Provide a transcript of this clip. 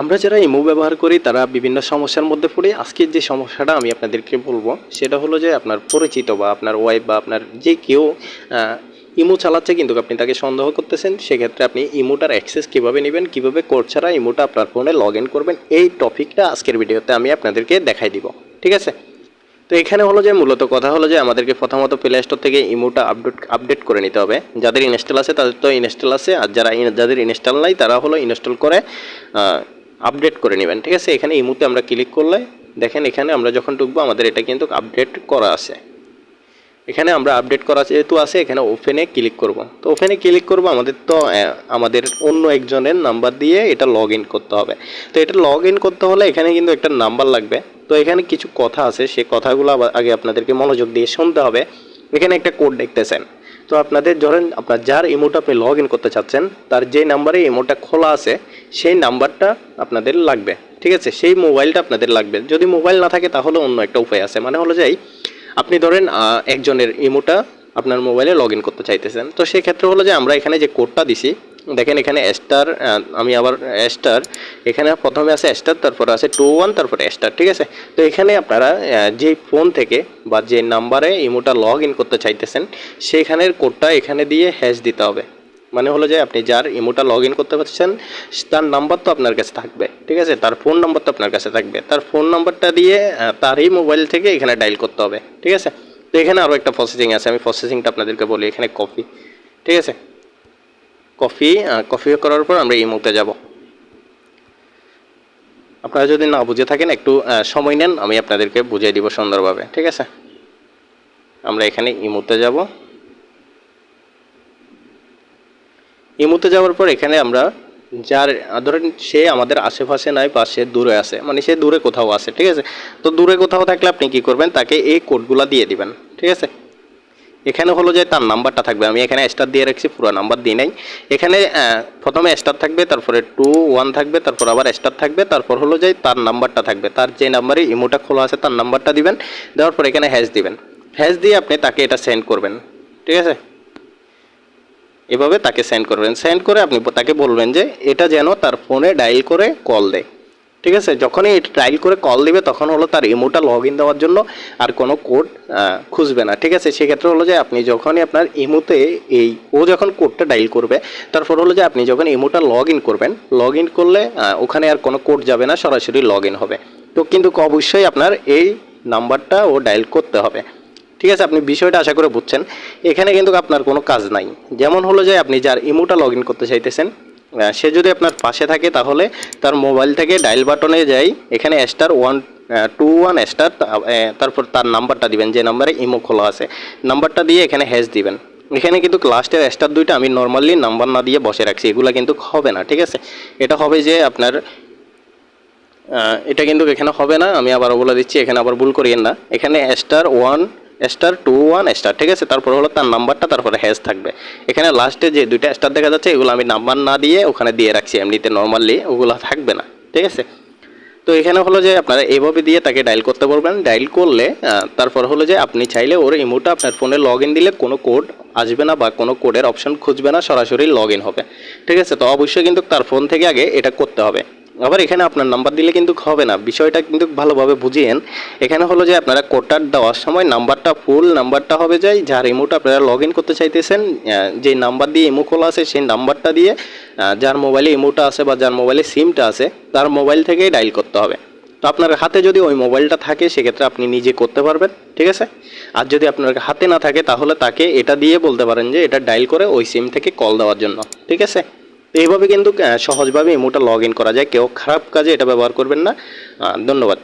আমরা যারা ইমো ব্যবহার করি, তারা বিভিন্ন সমস্যার মধ্যে পড়ে। আজকের যে সমস্যাটা আমি আপনাদেরকে বলব, সেটা হলো যে আপনার পরিচিত বা আপনার ওয়াইফ বা আপনার যে কেউ ইমো চালাচ্ছে কিন্তু আপনি তাকে সন্দেহ করতেছেন, সেক্ষেত্রে আপনি ইমোটার অ্যাক্সেস কীভাবে নেবেন, কীভাবে কোড ছাড়া ইমোটা আপনার ফোনে লগ ইন করবেন, এই টপিকটা আজকের ভিডিওতে আমি আপনাদেরকে দেখাই দিব। ঠিক আছে? তো এখানে হলো যে মূলত কথা হলো যে আমাদেরকে প্রথমত প্লে স্টোর থেকে ইমোটা আপডেট আপডেট করে নিতে হবে। যাদের ইনস্টল আছে, তাদের তো ইনস্টল আছে, আর যারা যাদের ইনস্টল নাই, তারা হলো ইনস্টল করে আপডেট করে নেবেন, ঠিক আছে? এখানে এই মুহূর্তে আমরা ক্লিক করলে, দেখেন এখানে আমরা যখন ঢুকবো, আমাদের এটা কিন্তু আপডেট করা আছে। এখানে আমরা আপডেট করা যেহেতু আছে, এখানে ওপেনে ক্লিক করব। তো ওপেনে ক্লিক করব, আমাদের তো আমাদের অন্য একজনের নাম্বার দিয়ে এটা লগ করতে হবে। তো এটা লগ করতে হলে এখানে কিন্তু একটা নাম্বার লাগবে। তো এখানে কিছু কথা আছে, সে কথাগুলো আগে আপনাদেরকে মনোযোগ দিয়ে শুনতে হবে। এখানে একটা কোড দেখতেছেন। তো আপনাদের ধরেন আপনার যার ইমোটা আপনি লগ ইন করতে চাচ্ছেন, তার যে নাম্বারে ইমোটা খোলা আছে, সেই নাম্বারটা আপনাদের লাগবে। ঠিক আছে? সেই মোবাইলটা আপনাদের লাগবে। যদি মোবাইল না থাকে, তাহলে অন্য একটা উপায় আছে। মানে হলো যাই আপনি ধরেন একজনের ইমোটা আপনার মোবাইলে লগ ইন করতে চাইতেছেন। তো সেক্ষেত্রে হলো যে আমরা এখানে যে কোডটা দিছি দেখেন এখানে স্টার আমি আবার স্টার এখানে প্রথমে আছে স্টার তারপরে আছে টু ওয়ান, তারপরে স্টার ঠিক আছে? তো এখানে আপনারা যে ফোন থেকে বা যে নাম্বারে ইমোটা লগ ইন করতে চাইতেছেন, সেখানের কোডটা এখানে দিয়ে হ্যাশ দিতে হবে। মানে হলো যে আপনি যার ইমোটা লগ ইন করতে পারছেন, তার নাম্বার তো আপনার কাছে থাকবে, ঠিক আছে? তার ফোন নাম্বার তো আপনার কাছে থাকবে। তার ফোন নাম্বারটা দিয়ে তারই মোবাইল থেকে এখানে ডায়াল করতে হবে, ঠিক আছে? তো এখানে আরও একটা প্রসেসিং আছে, আমি প্রসেসিংটা আপনাদেরকে বলি, এখানে কপি ঠিক আছে? কফি কফি করার পর আমরা ইমোতে যাব। আপনারা যদি না বুঝে থাকেন, একটু সময় নেন, আমি আপনাদেরকে বুঝিয়ে দিব সুন্দরভাবে, ঠিক আছে? আমরা এখানে ইমোতে যাব। ইমুতে যাওয়ার পর এখানে আমরা যার ধরেন সে আমাদের আশেপাশে নাই বা সে দূরে আছে মানে সে দূরে কোথাও আছে, ঠিক আছে? তো দূরে কোথাও থাকলে আপনি কি করবেন? তাকে এই কোডগুলা দিয়ে দিবেন, ঠিক আছে? এখানে হলো যে তার নাম্বারটা থাকবে। আমি এখানে স্টার দিয়ে রাখছি, পুরো নাম্বার দিই নাই। এখানে প্রথমে স্টার থাকবে, তারপরে টু ওয়ান থাকবে, তারপর আবার স্টার থাকবে, তারপর হলো যে তার নাম্বারটা থাকবে। তার যে নাম্বারে ইমোটা খোলা আছে, তার নাম্বারটা দিবেন, দেওয়ার পর এখানে হ্যাশ দিবেন। হ্যাশ দিয়ে আপনি তাকে এটা সেন্ড করবেন। ঠিক আছে? এভাবে তাকে সেন্ড করবেন। সেন্ড করে আপনি তাকে বলবেন যে, এটা যেন তার ফোনে ডায়াল করে কল দেয়। ঠিক আছে? যখনই এটা করে কল দিবে, তখন হলো তার ইমোটা লগ ইন দেওয়ার জন্য আর কোনো কোড খুঁজবে না। ঠিক আছে? সেক্ষেত্রে হলো যে আপনি যখনই আপনার ইমোতে এই, ও যখন কোডটা ডায়াল করবে, তারপর হলো যে আপনি যখন ইমোটা লগ ইন করবেন লগ ইন করলে ওখানে আর কোনো কোড যাবে না, সরাসরি লগ ইন হবে। তো কিন্তু অবশ্যই আপনার এই নাম্বারটা ও ডায়াল করতে হবে। ঠিক আছে? আপনি বিষয়টা আশা করে বুঝছেন। এখানে কিন্তু আপনার কোনো কাজ নাই। যেমন হলো যে আপনি যার ইমোটা লগ ইন করতে চাইতেছেন সে যদি আপনার পাশে থাকে তাহলে তার মোবাইল থেকে ডায়াল বাটনে যাই। এখানে star one two one star তারপর তার নাম্বারটা দিবেন, যে নাম্বারে ইমো খোলা আছে। নাম্বারটা দিয়ে এখানে হ্যাশ দিবেন। এখানে কিন্তু লাস্টের স্টার দুইটা আমি নর্মালি নাম্বার না দিয়ে বসে রাখছি, এগুলো কিন্তু হবে না, ঠিক আছে? এটা হবে যে আপনার এটা কিন্তু এখানে হবে না, আমি আবার বলে দিচ্ছি, এখানে আবার ভুল করিয়েন না। এখানে star one star two one star ঠিক আছে? তারপর হলো তার নাম্বারটা তারপরে হ্যাশ থাকবে। এখানে লাস্টে যে দুইটা স্টার দেখা যাচ্ছে, এগুলো আমি নাম্বার না দিয়ে ওখানে দিয়ে রাখছি, এমনিতে নর্মালি ওগুলো থাকবে না, ঠিক আছে? তো এখানে হলো যে আপনারা এভাবে দিয়ে তাকে ডায়াল করতে পারবেন ডায়াল করলে তারপর হলো যে আপনি চাইলে ওর ইমোটা আপনার ফোনে লগ ইন দিলে কোনো কোড আসবে না বা কোনো কোডের অপশন খুঁজবে না, সরাসরি লগ ইন হবে, ঠিক আছে? তো অবশ্যই কিন্তু তার ফোন থেকে আগে এটা করতে হবে। আবার এখানে আপনার নাম্বার দিলে কিন্তু হবে না। বিষয়টা কিন্তু ভালোভাবে বুঝিয়েন। এখানে হলো যে আপনারা কোডটা দেওয়ার সময় নাম্বারটা ফুল নাম্বারটা হবে যাই যার ইমোটা আপনারা লগ ইন করতে চাইতেছেন যে নাম্বার দিয়ে ইমো খোলা আছে সেই নাম্বারটা দিয়ে যার মোবাইলে ইমোটা আছে বা যার মোবাইলে সিমটা আছে তার মোবাইল থেকেই ডায়াল করতে হবে। তো আপনার হাতে যদি ওই মোবাইলটা থাকে, সেক্ষেত্রে আপনি নিজে করতে পারবেন, ঠিক আছে? আর যদি আপনার হাতে না থাকে, তাহলে তাকে এটা দিয়ে বলতে পারেন যে এটা ডায়াল করে ওই সিম থেকে কল দেওয়ার জন্য, ঠিক আছে? তো এইভাবে কিন্তু সহজভাবে ইমোটা লগ ইন করা যায়। কেউ খারাপ কাজে এটা ব্যবহার করবেন না। ধন্যবাদ।